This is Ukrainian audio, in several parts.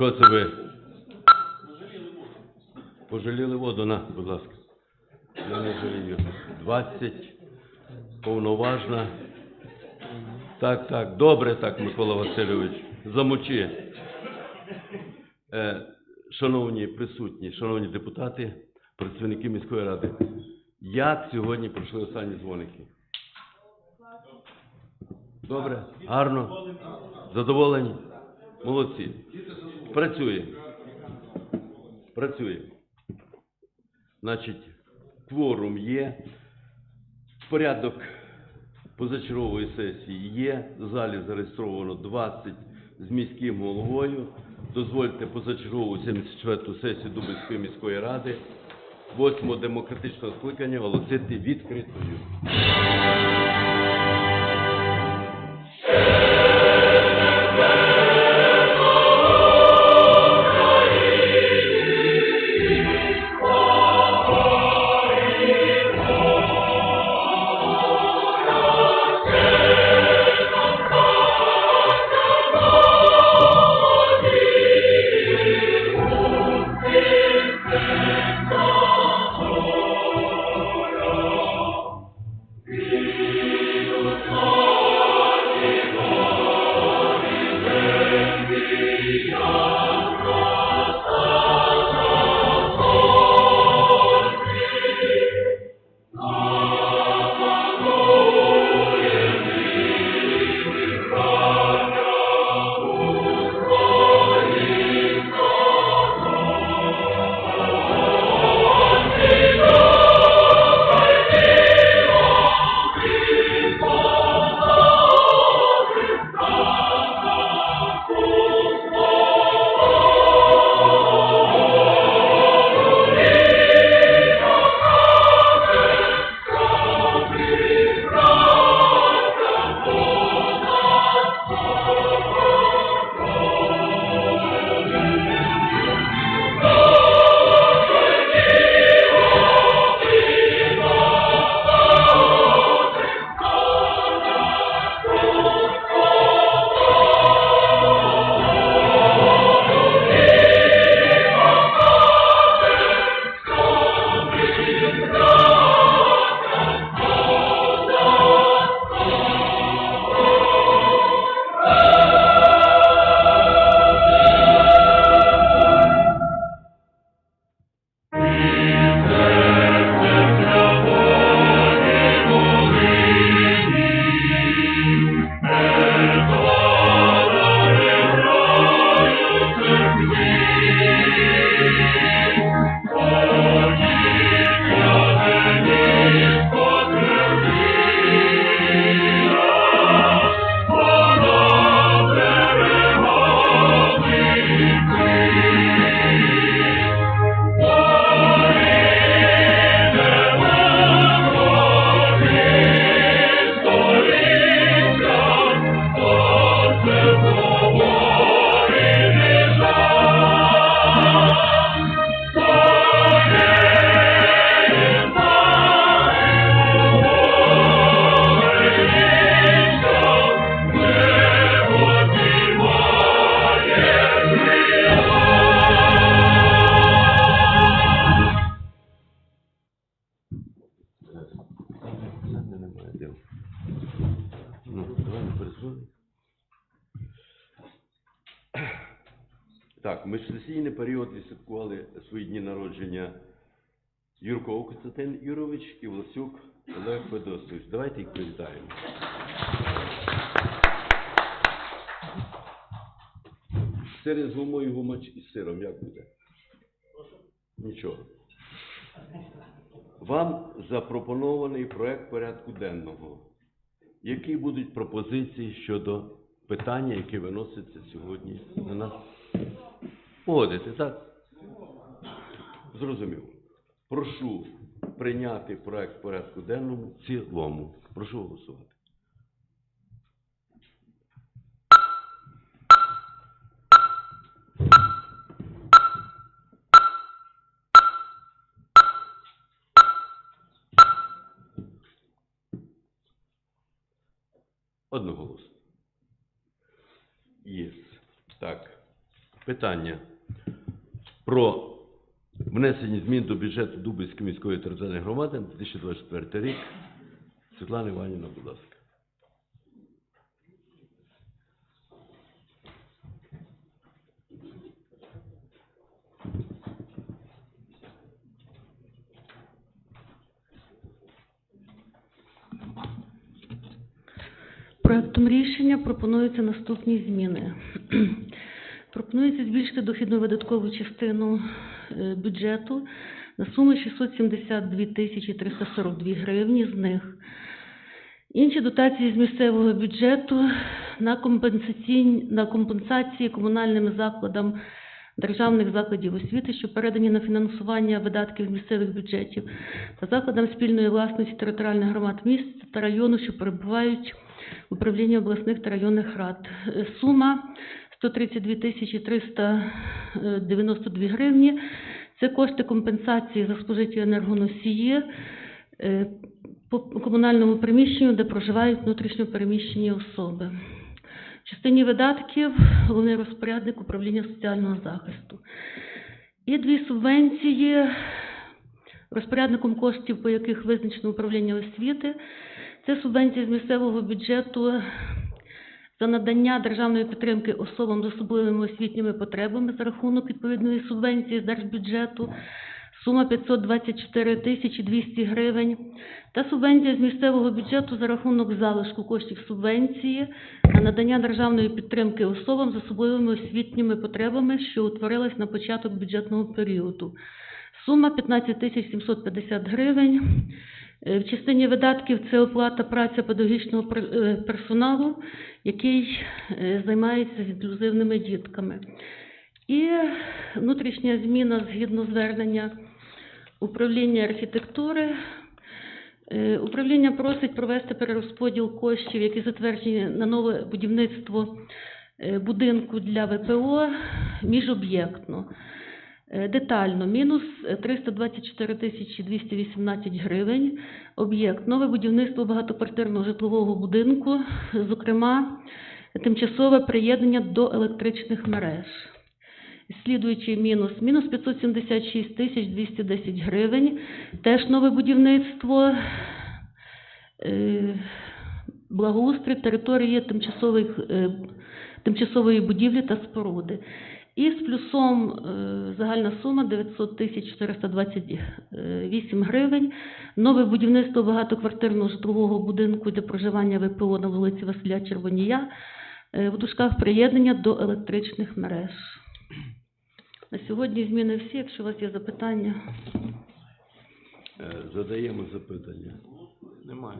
Що це ви? Пожаліли воду, на, будь ласка. Я не жалію. 20. Повноважна. Так, так, добре так, Микола Васильович. Замочи. Е, шановні присутні, шановні депутати, працівники міської ради, як сьогодні пройшли останні дзвоники? Добре, гарно, задоволені, молодці. Працює. Працює. Значить, кворум є, порядок позачергової сесії є, в залі зареєстровано 20 з міським головою. Дозвольте позачергову 74-ту сесію Дубинської міської ради, 8-го демократичного скликання оголосити відкритою. Так, міжсесійний період відсвяткували свої дні народження Юрко Костянтин Юрович і Власюк Олег Федосович. Давайте їх привітаємо. Сири з гумою гумач із сиром, як буде? Нічого. Вам запропонований проект порядку денного. Які будуть пропозиції щодо питання, яке виноситься сьогодні на нас? Погодите, так? Зрозумів. Прошу прийняти проект порядку денному в цілому. Прошу голосувати. Одноголосно. Є. Так. питання про внесення змін до бюджету Дубинської міської територіальної громади на 2024 рік. Світлана Іванівна, будь ласка. Проектом рішення пропонуються наступні зміни. Пропонується збільшити дохідну видаткову частину е, бюджету на суму 672 тисячі 342 гривні з них. Інші дотації з місцевого бюджету на компенсаційні на компенсації комунальним закладам державних закладів освіти, що передані на фінансування видатків місцевих бюджетів, та закладам спільної власності територіальних громад міст та району, що перебувають в управлінні обласних та районних рад. Е, Сума 132 тисячі 392 гривні. Це кошти компенсації за спожиті енергоносії е, по комунальному приміщенню, де проживають внутрішньо переміщені особи. В частині видатків головний розпорядник управління соціального захисту. І дві субвенції, розпорядником коштів, по яких визначено управління освіти. Це субвенція з місцевого бюджету за надання державної підтримки особам з особливими освітніми потребами за рахунок відповідної субвенції з держбюджету. Сума 524 тисячі 200 гривень. Та субвенція з місцевого бюджету за рахунок залишку коштів субвенції на надання державної підтримки особам з особливими освітніми потребами, що утворилась на початок бюджетного періоду. Сума 15 тисяч 750 гривень. Е, В частині видатків це оплата праця педагогічного е, персоналу, який е, займається з інклюзивними дітками. І внутрішня зміна згідно звернення управління архітектури. Управління просить провести перерозподіл коштів, які затверджені на нове будівництво будинку для ВПО міжоб'єктно. Е, Детально, мінус е, 324 тисячі 218 гривень. Об'єкт, нове будівництво багатоквартирного житлового будинку, зокрема, тимчасове приєднання до електричних мереж. Слідуючий мінус, мінус 576 тисяч 210 гривень. Теж нове будівництво, е, благоустрій території тимчасових, е, тимчасової будівлі та споруди. І з плюсом е, загальна сума 900 тисяч 428 гривень. Нове будівництво багатоквартирного житлового будинку для проживання ВПО на вулиці Василя Червонія е, в дужках приєднання до електричних мереж. На сьогодні зміни всі. Якщо у вас є запитання, Е, Задаємо запитання. Немає.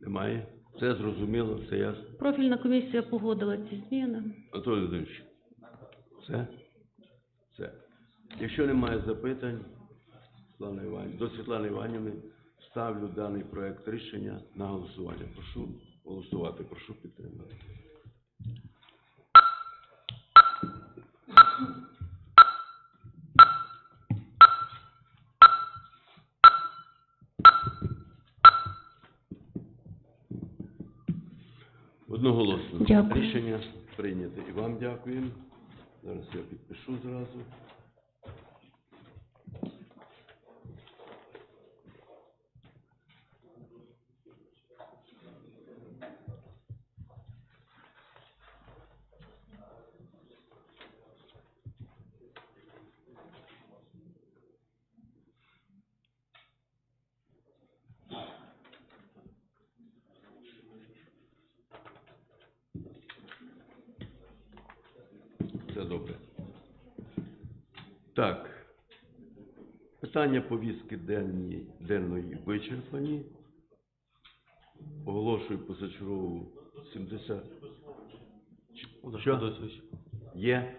Немає. Все зрозуміло, все ясно. профільна комісія погодила ці зміни. Анатолій Володимирович, все? Все. Якщо немає запитань, Світлана Іванівна, до Світлани Іванівни ставлю даний проект рішення на голосування. Прошу голосувати, прошу підтримати. Одноголосно. Дякую. Рішення прийнято. І вам дякуємо. Зараз я підпишу зразу. Все добре. Так. Питання повістки денні, денної вичерпані. Оголошую позачергову 70. Що? Є?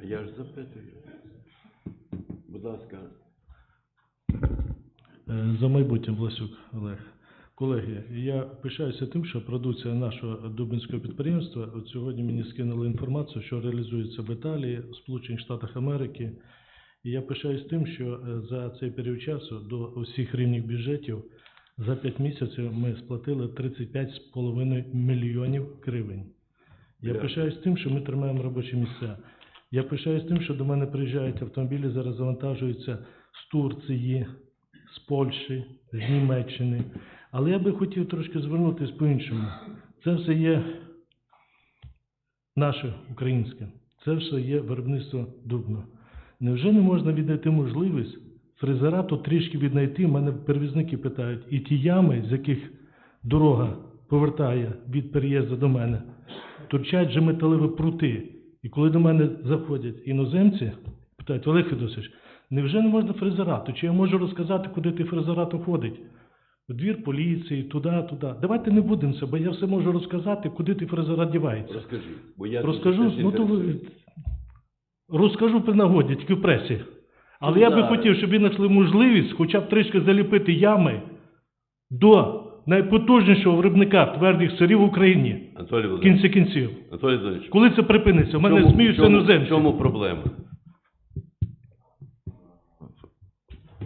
А я ж запитую. Будь ласка, Е, За майбутнє Власюк Олег. Колеги, я пишаюся тим, що продукція нашого дубинського підприємства, от сьогодні мені скинули інформацію, що реалізується в Італії, в Сполучених Штатах Америки. І я пишаюсь тим, що е, за цей період часу до усіх рівнів бюджетів за 5 місяців ми сплатили 35,5 мільйонів гривень. Я пишаюсь тим, що ми тримаємо робочі місця. Я пишаюсь тим, що до мене приїжджають автомобілі, зараз завантажуються з Турції, з Польщі, з Німеччини. Але я би хотів трошки звернутися по-іншому. Це все є наше українське, це все є виробництво Дубно. Невже не можна віднайти можливість фрезерату трішки віднайти? Мене перевізники питають, і ті ями, з яких дорога повертає від переїзду до мене, турчать же металеві прути. І коли до мене заходять іноземці, питають, Олег Федосович, невже не можна фрезерату? Чи я можу розказати, куди ти фрезерату ходить? У двір поліції, туди, туди. Давайте не будемо це, бо я все можу розказати, куди ти фрезерат дівається. Розкажи. Бо я Розкажу, ну то ви... розкажу при нагоді, тільки в пресі. Але я би хотів, щоб ви знайшли можливість хоча б трішки заліпити ями до найпотужнішого виробника твердих сирів в Україні. Анатолій В кінці кінців. Анатолій Володимирович. Коли це припиниться? У мене чому- сміються чому- іноземці. В чому проблема?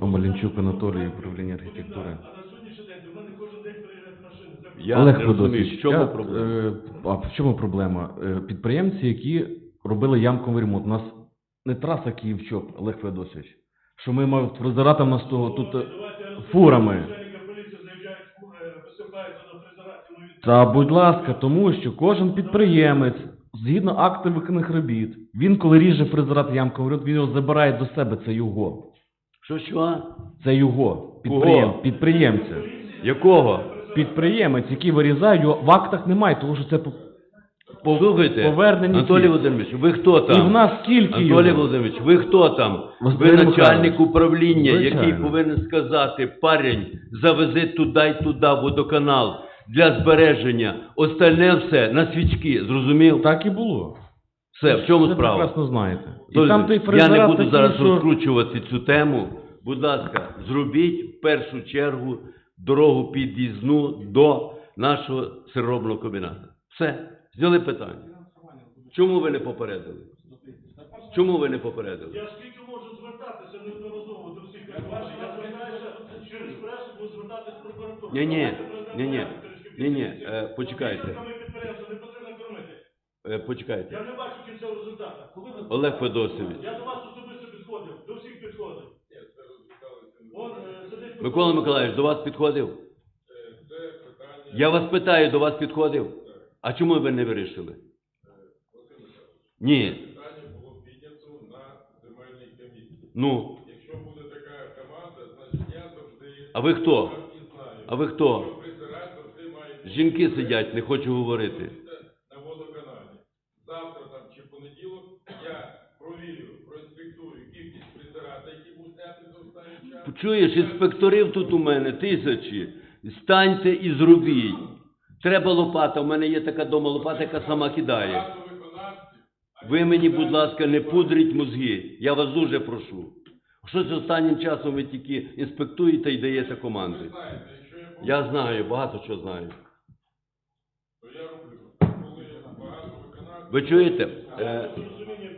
Омелянчук Анатолій, управління архітектури. Я Олег не розумію, в чому я, проблема? е, а в чому проблема? Е, Підприємці, які робили ямковий ремонт. У нас не траса Київ-Чоп, Олег Федосович. Що ми мав фрезератом нас того тут е, фурами. Та будь ласка, тому що кожен підприємець, згідно акту виконаних робіт, він коли ріже фрезерат ямковий ремонт, він його забирає до себе, це його. Що що? Це його. Підприєм, підприємця. Якого? Підприємець, який вирізає, його в актах немає, тому що це по- по- Слухайте, повернені Анатолій. Володимирович, ви хто там? І в нас скільки Анатолій його? Володимирович, ви хто там? Ви Василь начальник Михайлович. управління, Звичайно. який повинен сказати, парень, завези туди й туди водоканал для збереження. Остальне все на свічки, зрозумів? Так і було. Все, в чому Ви справа? прекрасно знаєте. І Анатолій там той Володимирович, я не фрезерат буду такий, зараз що... розкручувати цю тему. Будь ласка, зробіть в першу чергу дорогу під'їзну до нашого сиробного комбіната. Все, зняли питання. Чому ви не попередили? Чому ви не попередили? Я скільки можу звертатися неодноразово до всіх я звертаюся через пресу, буду звертатися в прокуратуру. Ні, ні, ні, ні, ні, ні, е, почекайте, е, почекайте. Я не бачу кінцевого результату. Олег Федосович, Я до вас особисто підходив, до всіх підходив. Он, е, сидить Микола Миколаївич, до вас підходив? Я вас питаю, до вас підходив? А чому ви не вирішили? Ні. Питання було піднято на земельній комісії. Ну, Якщо буде така команда, значить я завжди а ви хто? А ви хто? Жінки сидять, не хочу говорити. на водоканалі. Завтра там чи в понеділок я провірю, проінспектую кількість присирата, які будуть зняти за останній час. Чуєш, інспекторів тут у мене тисячі. Станьте і зробіть. Треба лопата, у мене є така дома лопата, яка сама кидає. Ви мені, будь ласка, не пудріть мозги. Я вас дуже прошу. Щось останнім часом ви тільки інспектуєте і даєте команди. Я знаю, багато що знаю. Ви чуєте? Е,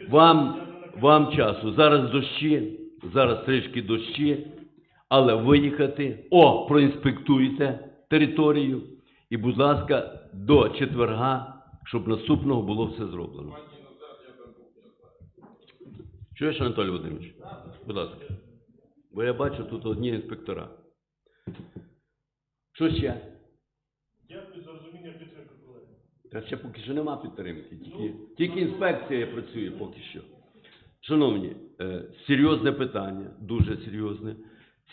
вам, вам часу. Зараз дощі, зараз трішки дощі, але виїхати, о, проінспектуйте територію. І, будь ласка, до четверга, щоб наступного було все зроблено. Чуєш, Анатолій Володимирович? Будь ласка. Бо я бачу тут одні інспектора. Що ще? Дякую за розуміння підтримки, колеги. Та ще поки що нема підтримки, тільки, тільки інспекція працює поки що. Шановні, е, серйозне питання, дуже серйозне.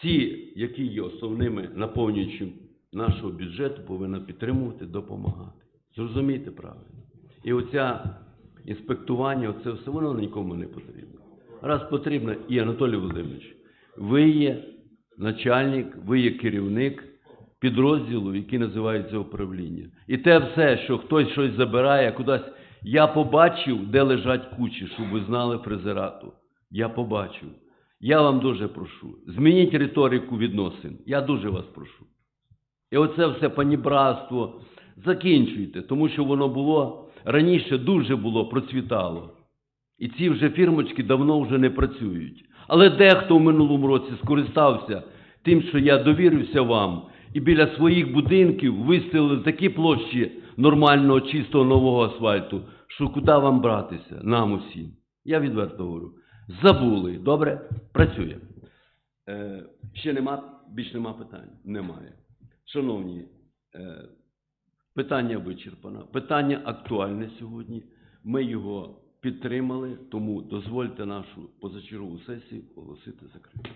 Ці, які є основними наповнюючим нашого бюджету, повинна підтримувати, допомагати. Зрозумійте правильно. І оця інспектування, оце все воно нікому не потрібно. Раз потрібно, і Анатолій Володимирович, ви є начальник, ви є керівник підрозділу, який називається управління. І те все, що хтось щось забирає кудись. Я побачив, де лежать кучі, щоб ви знали презирату. Я побачив. Я вам дуже прошу. Змініть риторику відносин. Я дуже вас прошу. І оце все панібратство закінчуйте, тому що воно було раніше дуже було, процвітало. І ці вже фірмочки давно вже не працюють. Але дехто в минулому році скористався тим, що я довірився вам, і біля своїх будинків вистелили такі площі нормального, чистого нового асфальту, що куди вам братися, нам усім. Я відверто говорю. Забули. Добре? Працює. Е, ще нема, більш нема питань? Немає. Шановні, е, питання вичерпано. Питання актуальне сьогодні. Ми його підтримали, тому дозвольте нашу позачергову сесію оголосити закритою.